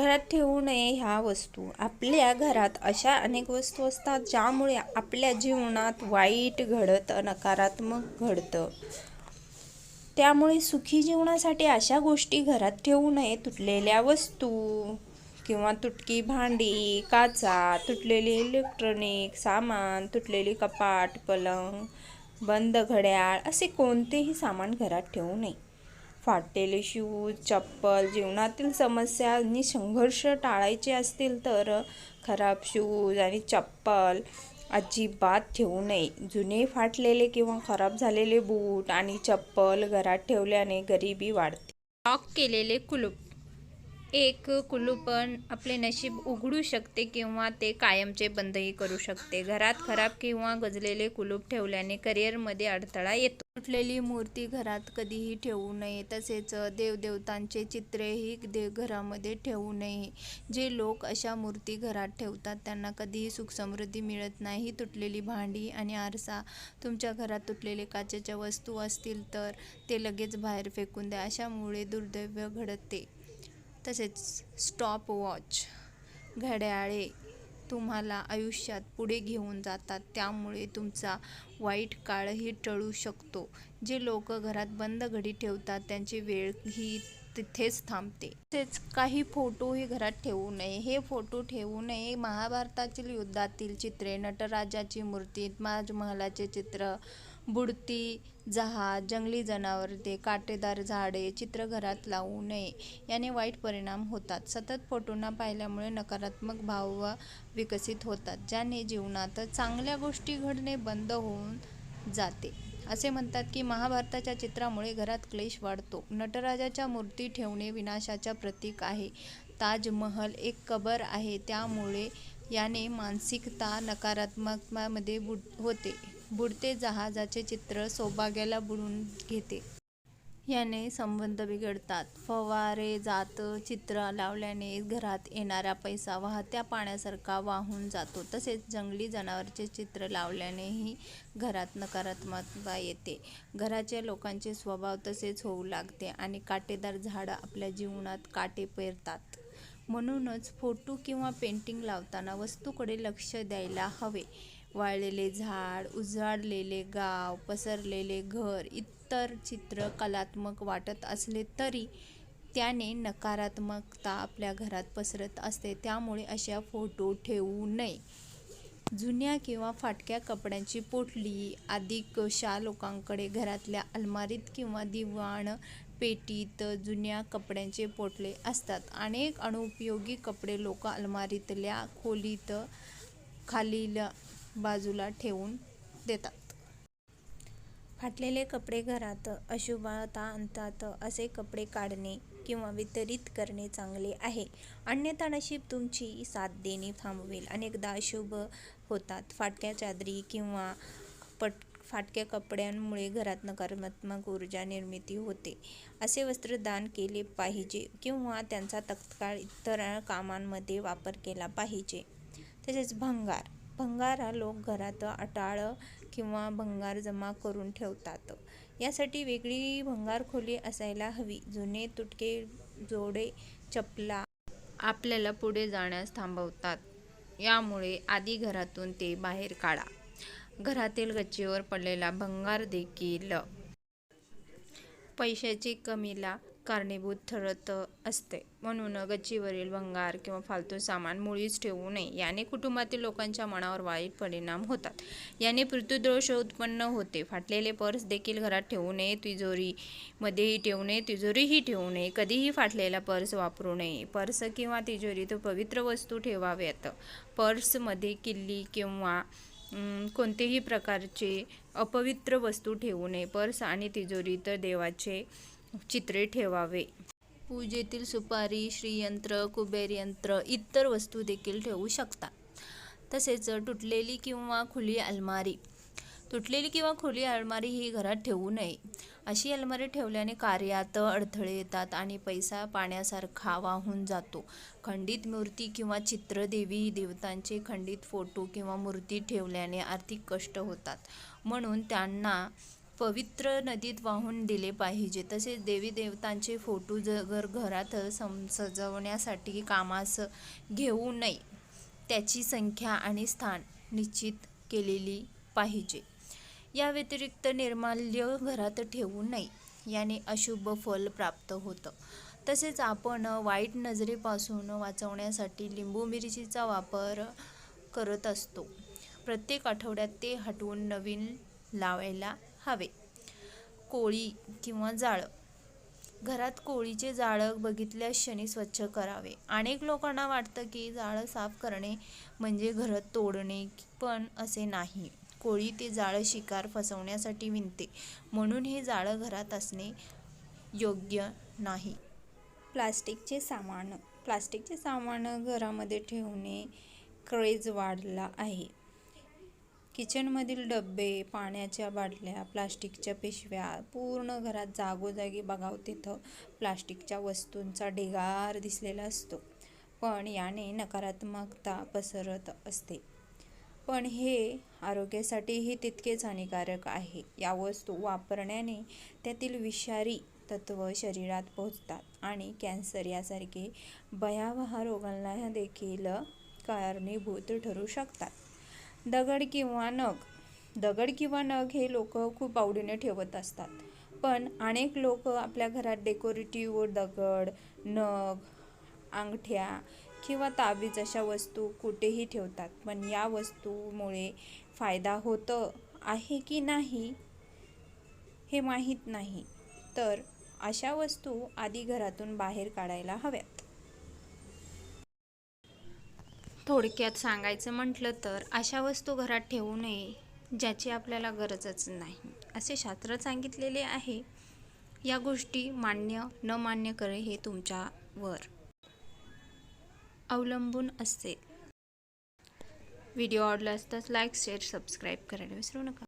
घरात ठेवू नये ह्या वस्तू. आपल्या घरात अशा अनेक वस्तू असतात ज्यामुळे आपल्या जीवनात वाईट घडतं नकारात्मक घडतं. त्यामुळे सुखी जीवनासाठी अशा गोष्टी घरात ठेवू नये. तुटलेल्या वस्तू किंवा तुटकी भांडी काचा तुटलेली इलेक्ट्रॉनिक सामान तुटलेली कपाट पलंग बंद घड्याळ असे कोणतेही सामान घरात ठेवू नये. फाटलेले शूज चप्पल जीवनातील समस्या आणि संघर्ष टाळायचे असतील तर खराब शूज आणि चप्पल अजिबात ठेवू नये. जुने फाटलेले किंवा खराब झालेले बूट आणि चप्पल घरात ठेवल्याने गरिबी वाढते. लॉक केलेले कुलूप एक कुलूपण आपले नशीब उघडू शकते किंवा ते कायमचे बंदही करू शकते. घरात खराब किंवा गजलेले कुलूप ठेवल्याने करिअरमध्ये अडथळा येतो. तुटलेली मूर्ती घरात कधीही ठेवू नये तसेच देवदेवतांचे चित्रेही दे घरामध्ये ठेवू नये. जे लोक अशा मूर्ती घरात ठेवतात त्यांना कधीही सुख समृद्धी मिळत नाही. तुटलेली भांडी आणि आरसा तुमच्या घरात तुटलेले काचेच्या वस्तू असतील तर ते लगेच बाहेर फेकून द्या. अशामुळे दुर्दैव घडते. तसेच स्टॉप वॉच घड्याळे तुम्हाला आयुष्यात पुढे घेऊन जातात. त्यामुळे तुमचा वाईट काळही टळू शकतो. जे लोक घरात बंद घडी ठेवतात त्यांची वेळ ही तिथेच थांबते. तसेच काही फोटोही घरात ठेवू नये. हे फोटो ठेवू नये. महाभारतातील युद्धातील चित्रे नटराजाची मूर्ती ताजमहालाचे चित्र बुडती जहाज जंगली जनावरे काटेदार झाडे चित्र घरात लावू नये याने वाईट परिणाम होतात. सतत फोटोंना पाहिल्यामुळे नकारात्मक भाव विकसित होतात ज्याने जीवनात चांगल्या गोष्टी घडणे बंद होऊन जाते. असे म्हणतात की महाभारताच्या चित्रामुळे घरात क्लेश वाढतो. नटराजाच्या मूर्ती ठेवणे विनाशाच्या प्रतीक आहे. ताजमहल एक कबर आहे त्यामुळे याने मानसिकता नकारात्मकमध्ये बुड होते. बुडते जहाजाचे चित्र सौभाग्याला बुडून घेते. याने संबंध बिघडतात. फवारे जात चित्र लावल्याने घरात येणारा पैसा वाहत्या पाण्यासारखा वाहून जातो. तसेच जंगली जनावरचे चित्र लावल्यानेही घरात नकारात्मकता येते. घराच्या लोकांचे स्वभाव तसेच होऊ लागते आणि काटेदार झाडं आपल्या जीवनात काटे पेरतात. म्हणूनच फोटो किंवा पेंटिंग लावताना वस्तूकडे लक्ष द्यायला हवे. वाळलेले झाड उजाडलेले गाव पसरलेले घर इतर चित्र कलात्मक वाटत असले तरी त्याने नकारात्मकता आपल्या घरात पसरत असते. त्यामुळे अशा फोटो ठेवू नये. जुन्या किंवा फाटक्या कपड्यांची पोटली आदी कशा लोकांकडे घरातल्या अलमारीत किंवा दिवाण पेटीत जुन्या कपड्यांचे पोटले असतात. अनेक अनुपयोगी कपडे लोक अलमारीतल्या खोलीत खालील बाजूला ठेवून देतात. फाटलेले कपडे घरात अशुभता आणतात असे कपडे काढणे किंवा वितरित करणे चांगले आहे. अन्यथा नशीब तुमची साथ देणे थांबवेल. अनेकदा अशुभ होतात. फाटक्या चादरी किंवा पट फाटक्या कपड्यांमुळे घरात नकारात्मक ऊर्जा निर्मिती होते. असे वस्त्र दान केले पाहिजे किंवा त्यांचा तत्काळ इतर कामांमध्ये वापर केला पाहिजे. तसेच भंगार. भंगार हा लोक घरात अटाळ किंवा भंगार जमा करून ठेवतात. यासाठी वेगळी भंगार खोली असायला हवी. जुने तुटके जोडे चपला आपल्याला पुढे जाण्यास थांबवतात. यामुळे आधी घरातून ते बाहेर काढा. घरातील गच्चीवर पडलेला भंगार देखील पैशाची कमीला कारणीभूत ठरत असते. म्हणून गच्चीवरील भंगार किंवा फालतू सामान मुळीच ठेवू नये. याने कुटुंबातील लोकांच्या मनावर वाईट परिणाम होतात. याने पृथ्वीदोष उत्पन्न होते. फाटलेले पर्स देखील घरात ठेवू नये तिजोरीमध्येही ठेवू नये तिजोरीही ठेवू नये. कधीही फाटलेला पर्स वापरू नये. पर्स किंवा तिजोरीत पवित्र वस्तू ठेवाव्यात. पर्समध्ये किल्ली किंवा कोणतेही प्रकारचे अपवित्र वस्तू ठेवू नये. पर्स आणि तिजोरी तर देवाचे चित्रे ठेवावे. पूजेतील सुपारी श्रीयंत्र कुबेरयंत्र इतर वस्तू देखील ठेवू शकतात तसेच तुटलेली किंवा खुली अलमारी. तुटलेली किंवा खुली अलमारी ही घरात ठेवू नये. अशी अलमारी ठेवल्याने कार्यात अडथळे येतात आणि पैसा पाण्यासारखा वाहून जातो. खंडित मूर्ती किंवा चित्र देवी देवतांचे खंडित फोटो किंवा मूर्ती ठेवल्याने आर्थिक कष्ट होतात. म्हणून त्यांना पवित्र नदीत वाहून दिले पाहिजे. तसेच देवी देवतांचे फोटो जर घरात सम सजवण्यासाठी कामास घेऊ नये त्याची संख्या आणि स्थान निश्चित केलेली पाहिजे. या व्यतिरिक्त निर्माल्य घरात ठेवू नये याने अशुभ फल प्राप्त होतं. तसेच आपण वाईट नजरेपासून वाचवण्यासाठी लिंबू मिरचीचा वापर करत असतो. प्रत्येक आठवड्यात ते हटवून नवीन लावायला हवे. कोळी किंवा जाळं. घरात कोळीचे जाळं बघितल्या क्षणी स्वच्छ करावे. अनेक लोकांना वाटतं की जाळं साफ करणे म्हणजे घर तोडणे पण असे नाही. कोळी ते जाळं शिकार फसवण्यासाठी विणते म्हणून हे जाळं घरात असणे योग्य नाही. प्लास्टिकचे सामान प्लास्टिकचे सामान घरामध्ये ठेवणे क्रेज वाढला आहे. किचनमधील डबे पाण्याच्या बाटल्या प्लास्टिकच्या पिशव्या पूर्ण घरात जागोजागी बघावं तिथं प्लास्टिकच्या वस्तूंचा ढिगार दिसलेला असतो. पण याने नकारात्मकता पसरत असते. पण हे आरोग्यासाठीही तितकेच हानिकारक आहे. या वस्तू वापरण्याने त्यातील विषारी तत्व शरीरात पोहोचतात आणि कॅन्सर यासारखे भयावह रोगांना देखील कारणीभूत ठरू शकतात. दगड किंवा नग. दगड किंवा नग हे लोक खूप आवडीने ठेवत असतात. पण अनेक लोक आपल्या घरात डेकोरेटिव्ह दगड नग अंगठ्या किंवा ताबीज अशा वस्तू कुठेही ठेवतात. पण या वस्तूमुळे फायदा होतं आहे की नाही हे माहीत नाही. तर अशा वस्तू आधी घरातून बाहेर काढायला हव्यात. थोडक्यात सांगायचं म्हटलं तर अशा वस्तू घरात ठेवू नये ज्याची आपल्याला गरजच नाही असे शास्त्र सांगितलेले आहे. या गोष्टी मान्य न मान्य करे हे तुमच्यावर अवलंबून असते. व्हिडिओ आवडला असताच लाईक शेअर सबस्क्राईब करायला विसरू नका.